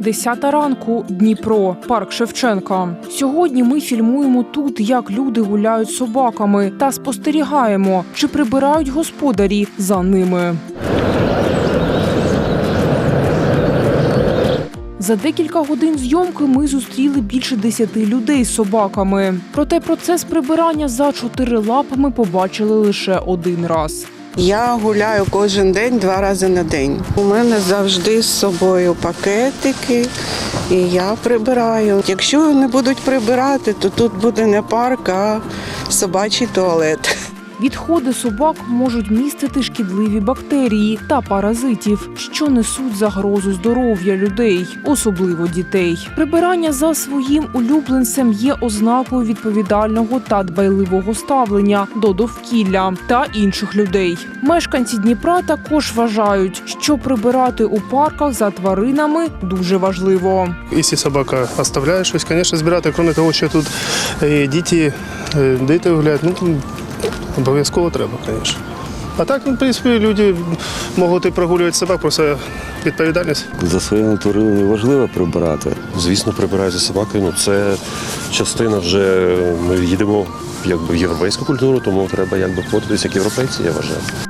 10 ранку, Дніпро, парк Шевченка. Сьогодні ми фільмуємо тут, як люди гуляють собаками, та спостерігаємо, чи прибирають господарі за ними. За декілька годин зйомки ми зустріли більше десяти людей з собаками. Проте процес прибирання за чотирилапами побачили лише один раз. Я гуляю кожен день, два рази на день. У мене завжди з собою пакетики, і я прибираю. Якщо не будуть прибирати, то тут буде не парк, а собачий туалет. Відходи собак можуть містити шкідливі бактерії та паразитів, що несуть загрозу здоров'я людей, особливо дітей. Прибирання за своїм улюбленцем є ознакою відповідального та дбайливого ставлення до довкілля та інших людей. Мешканці Дніпра також вважають, що прибирати у парках за тваринами дуже важливо. Якщо собака оставляє щось, звісно, збирати, крім того, що тут е, діти, е, діти гуляють, ну обов'язково треба, звісно. А так, ну, в принципі, люди можуть і прогулювати собак, просто відповідальність. За своїми не важливо прибирати. Звісно, прибираю за собакою. Ну це частина вже ми їдемо якби в європейську культуру, тому треба якби поводитися як європейці, я вважаю.